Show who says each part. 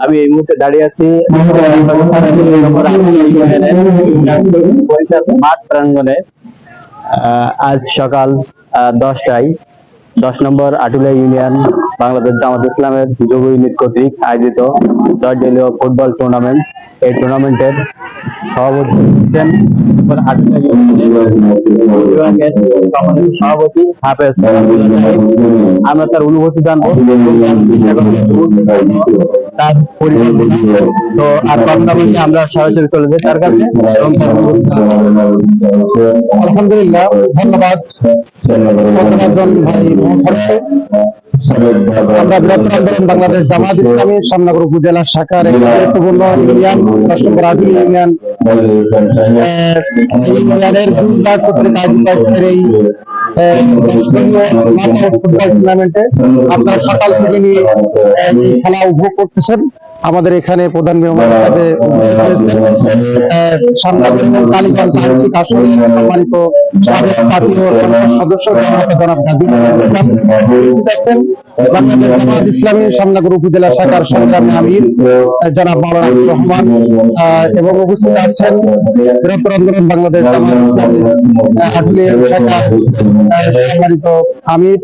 Speaker 1: আমি এই মুহূর্তে দাঁড়িয়ে আছি। মাঠ প্রাঙ্গণে আহ, আজ সকাল দশটায় দশ নম্বর আটুলিয়া ইউনিয়ন বাংলাদেশ জামাত ইসলামের যুব ইউনিট কর্তৃক আয়োজিত দলীয় ফুটবল টুর্নামেন্ট এই টুর্নামেন্টের সভাপতি হচ্ছেন আটুলিয়া ইউনিয়নের আমরা তার অনুভূতি জানব। তো আর কথা না বলে আমরা সরাসরি চলে যাই তার কাছে।
Speaker 2: আলহামদুলিল্লাহ, ধন্যবাদ। বাংলাদেশ জামাত ইসলামী শ্যামনগর উপজেলা শাখার একটি গুরুত্বপূর্ণ ইউনিয়ন ইউনিয়ন। আপনারা সকাল থেকে নিয়ে খেলা উপভোগ করতেছেন। আমাদের এখানে প্রধান কালীগঞ্জ সম্মানিত জাতীয় সদস্য জনাব ইসলাম আছেন বাংলাদেশ ইসলামী সামনাগর উপজেলা শাখার সংগ্রামী আমির জনাব মাওলানা রহমান আহ, এবং উপস্থিত আছেন বৃহত্তর আন্দোলন বাংলাদেশ জামাত ইসলামী আটুলিয়া শাখা সম্মানিত আমির